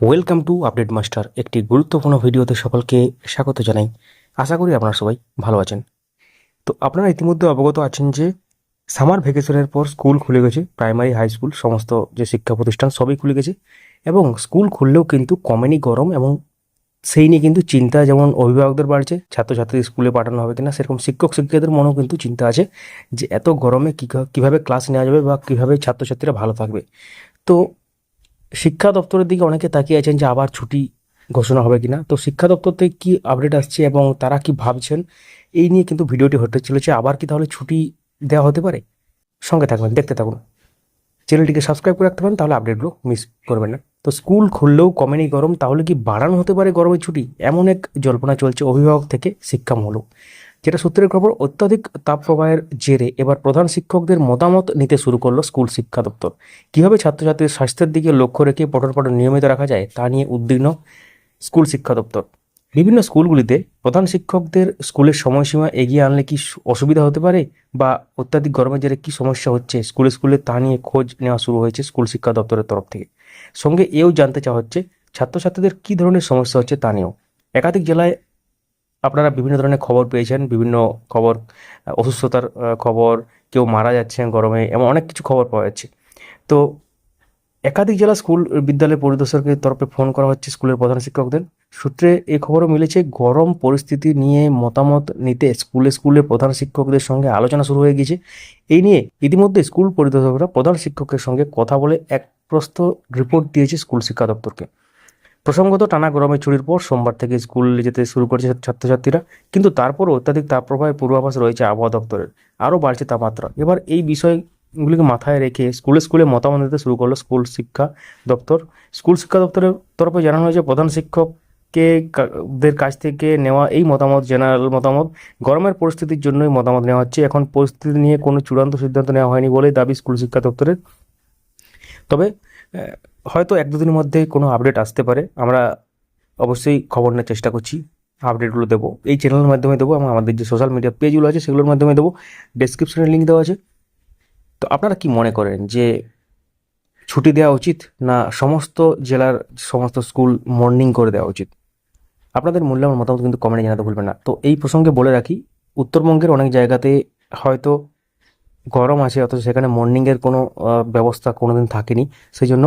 Welcome to update master একটি গুরুত্বপূর্ণ ভিডিওতে সকলকে স্বাগত জানাই। আশা করি আপনারা সবাই ভালো আছেন। তো আপনারা ইতিমধ্যে অবগত আছেন যে, সামার ভ্যাকেশনের পর স্কুল খুলে গেছে, প্রাইমারি, হাই স্কুল, সমস্ত যে শিক্ষা প্রতিষ্ঠান সবই খুলে গেছে। এবং স্কুল খুললেও কিন্তু কমেনি গরম এবং সেই নিয়ে কিন্তু চিন্তা যেমন অভিভাবকদের বাড়ছে, ছাত্রছাত্রী স্কুলে পাঠানো হবে কিনা, সেরকম শিক্ষক, শিক্ষিকাদের মনেও কিন্তু চিন্তা আছে যে এত গরমে কীভাবে ক্লাস নেওয়া যাবে বা কীভাবে ছাত্রছাত্রীরা ভালো থাকবে। তো শিক্ষা দপ্তরের দিকে অনেকে তাকিয়ে আছেন যে আবার ছুটি ঘোষণা হবে কিনা। তো শিক্ষা দপ্তর থেকে কি আপডেট আসছে এবং তারা কি ভাবছেন? এই নিয়ে কিন্তু ভিডিওটি হতে চলেছে। আবার কি তাহলে ছুটি দেওয়া হতে পারে? সঙ্গে থাকবেন, দেখতে থাকুন। চ্যানেলটিকে সাবস্ক্রাইব করে রাখতে পারেন, তাহলে আপডেটগুলো মিস করবেন না। তো স্কুল খুললেও কমেনি গরম, তাহলে কি বাড়ানো হতে পারে গরমের ছুটি? এমন এক জল্পনা চলছে অভিভাবক থেকে শিক্ষামূলক যেটা সূত্রের খবর অত্যাধিক তাপপ্রবাহের জেরে এবার প্রধান শিক্ষকদের মতামত নিতে শুরু করল স্কুল শিক্ষা দপ্তর। কীভাবে ছাত্রছাত্রীর স্বাস্থ্যের দিকে লক্ষ্য রেখে পঠন পাঠন নিয়মিত রাখা যায় তা নিয়ে উদ্বিগ্ন স্কুল শিক্ষা দপ্তর। বিভিন্ন স্কুলগুলিতে প্রধান শিক্ষকদের স্কুলের সময়সীমা এগিয়ে আনলে কি অসুবিধা হতে পারে? বা অত্যাধিক গরমের জেরে কি সমস্যা হচ্ছে? স্কুলে স্কুলে তা নিয়ে খোঁজ নেওয়া শুরু হয়েছে স্কুল শিক্ষা দপ্তরের তরফ থেকে। সঙ্গে এও জানতে চাওয়া হচ্ছে, ছাত্রছাত্রীদের কি ধরনের সমস্যা হচ্ছে তা নিয়েও। একাধিক জেলায় আপনারা বিভিন্ন ধরনের খবর পেয়েছেন, বিভিন্ন খবর অসুস্থতার খবর, কেউ মারা যাচ্ছেন গরমে, এমন অনেক কিছু খবর পাওয়া যাচ্ছে। তো একাধিক জেলা স্কুল বিদ্যালয় পরিদর্শকের তরফে ফোন করা হচ্ছে স্কুলের প্রধান শিক্ষকদের। সূত্রে এই খবরও মিলেছে, গরম পরিস্থিতি নিয়ে মতামত নিতে স্কুলে স্কুলে প্রধান শিক্ষকদের সঙ্গে আলোচনা শুরু হয়ে গিয়েছে। এই নিয়ে ইতিমধ্যে স্কুল পরিদর্শকরা প্রধান শিক্ষকের সঙ্গে কথা বলে এক প্রস্ত রিপোর্ট দিয়েছে স্কুল শিক্ষা দপ্তরকে। প্রসঙ্গত টানা গরমের ছুটির পর সোমবার থেকে স্কুলে যেতে শুরু করেছে ছাত্রছাত্রীরা। কিন্তু তারপরও অত্যাধিক তাপপ্রবাহের পূর্বাভাস রয়েছে আবহাওয়া দপ্তরের। আরও বাড়ছে তাপমাত্রা। এবার এই বিষয়গুলিকে মাথায় রেখে স্কুলে স্কুলে মতামত দিতে শুরু করল স্কুল শিক্ষা দপ্তর। স্কুল শিক্ষা দপ্তরের তরফে জানানো হয়েছে, প্রধান শিক্ষককে কা- দের কাছ থেকে নেওয়া এই মতামত, জেনারেল মতামত, গরমের পরিস্থিতির জন্যই মতামত নেওয়া হচ্ছে। এখন পরিস্থিতি নিয়ে কোনো চূড়ান্ত সিদ্ধান্ত নেওয়া হয়নি বলেই দাবি স্কুল শিক্ষা দপ্তরের। তবে হয়তো এক দুদিনের মধ্যে কোনো আপডেট আসতে পারে। আমরা অবশ্যই খবর নেওয়ার চেষ্টা করছি। আপডেটগুলো দেবো। এই চ্যানেলের মাধ্যমে দেবো। এবং আমাদের যে সোশ্যাল মিডিয়া পেজগুলো আছে, সেগুলোর মাধ্যমে দেবো। ডেসক্রিপশনে লিঙ্ক দেওয়া আছে। তো আপনারা কি মনে করেন যে ছুটি দেওয়া উচিত না সমস্ত জেলার সমস্ত স্কুল মর্নিং করে দেওয়া উচিত? আপনাদের মূল্যবান মতামত কিন্তু কমেন্টে জানাতে ভুলবেন না। তো এই প্রসঙ্গে বলে রাখি, উত্তরবঙ্গের অনেক জায়গাতে হয়তো গরম আছে, অথচ সেখানে মর্নিংয়ের কোনো ব্যবস্থা কোনোদিন থাকেনি। সেই জন্য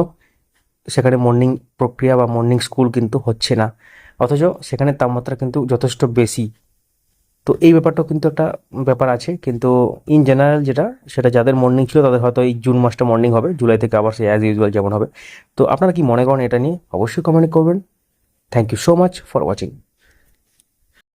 সেখানে মর্নিং প্রক্রিয়া বা মর্নিং স্কুল কিন্তু হচ্ছে না। অথচ সেখানে তাপমাত্রা কিন্তু যথেষ্ট বেশি। তো এই ব্যাপারটাও কিন্তু একটা ব্যাপার আছে। কিন্তু ইন জেনারেল যেটা, সেটা যাদের মর্নিং ছিল, তাদের হয়তো এই জুন মাসটা মর্নিং হবে জুলাই থেকে আবার সে অ্যাজ ইউজুয়াল যেমন হবে। তো আপনারা কি মনে করেন এটা নিয়ে? অবশ্যই কমেন্ট করবেন। Thank you so much for watching